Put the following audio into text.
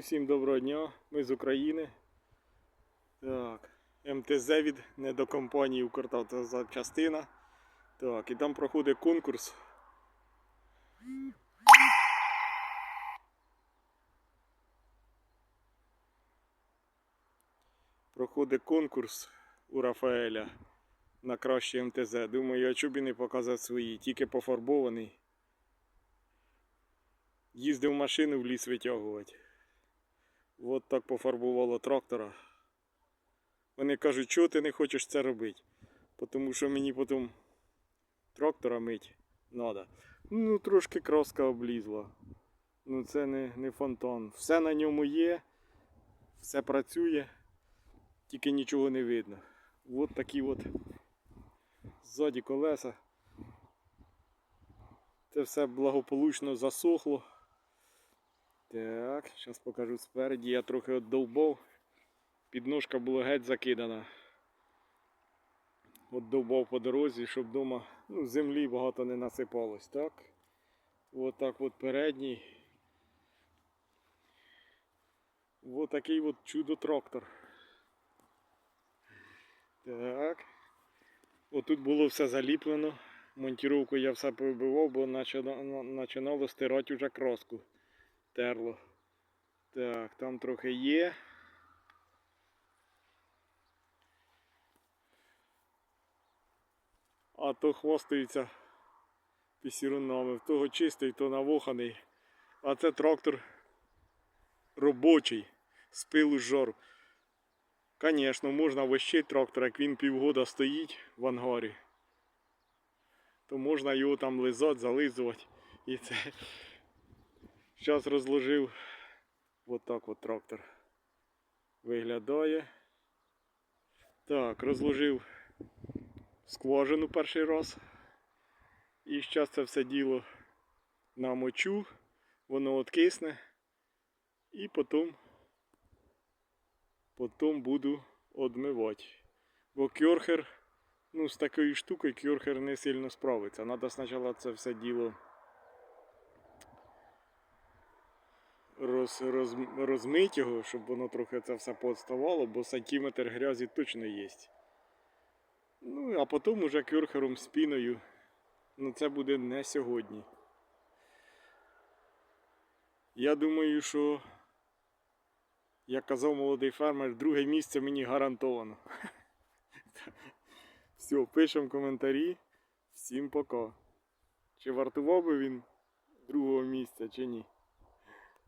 Усім доброго дня, ми з України. Так, МТЗ від недокомпанії Укртавтозапчастина. Так, і там проходить конкурс. Проходить конкурс у Рафаеля на краще МТЗ. Думаю, і не показати свої, тільки пофарбований. Їздив машину в ліс витягувати. От так пофарбувало трактора. Вони кажуть, чого ти не хочеш це робити? Тому що мені потім трактора мить треба. Ну, трошки краска облізла. Ну це не, не фонтан. Все на ньому є, все працює, тільки нічого не видно. От такі от ззаді колеса. Це все благополучно засохло. Так, зараз покажу спереді. Я трохи отдовбав. Підножка була геть закидана. Отдовбав по дорозі, щоб вдома ну, землі багато не насипалось. Так. От так от передній. Ось такий от чудо-трактор. Так. Отут було все заліплено. Монтіровку я все повибивав, бо починало стирати вже краску терло. Так, там трохи є. А то хвостаються пісірунами. В того чистий, то навоханий. А це трактор робочий з пилу жору. Звісно, можна вищий трактор, як він півгода стоїть в ангарі. То можна його там лизати, зализувати. І це Зараз розложив от так от трактор виглядає. Так, розложив скважину перший раз. І зараз це все діло намочу, воно откисне. І потім, потім буду одмивати. Бо кьорхер, ну з такою штукою кьорхер не сильно справиться. Треба спочатку це все діло. Роз, роз, розмить його, щоб воно трохи це все подставало, бо сантиметр грязі точно є. Ну, а потім уже кюрхером з піною. Ну це буде не сьогодні. Я думаю, що, як казав молодий фермер, друге місце мені гарантовано. Все, пишемо коментарі. Всім пока. Чи вартував би він другого місця, чи ні?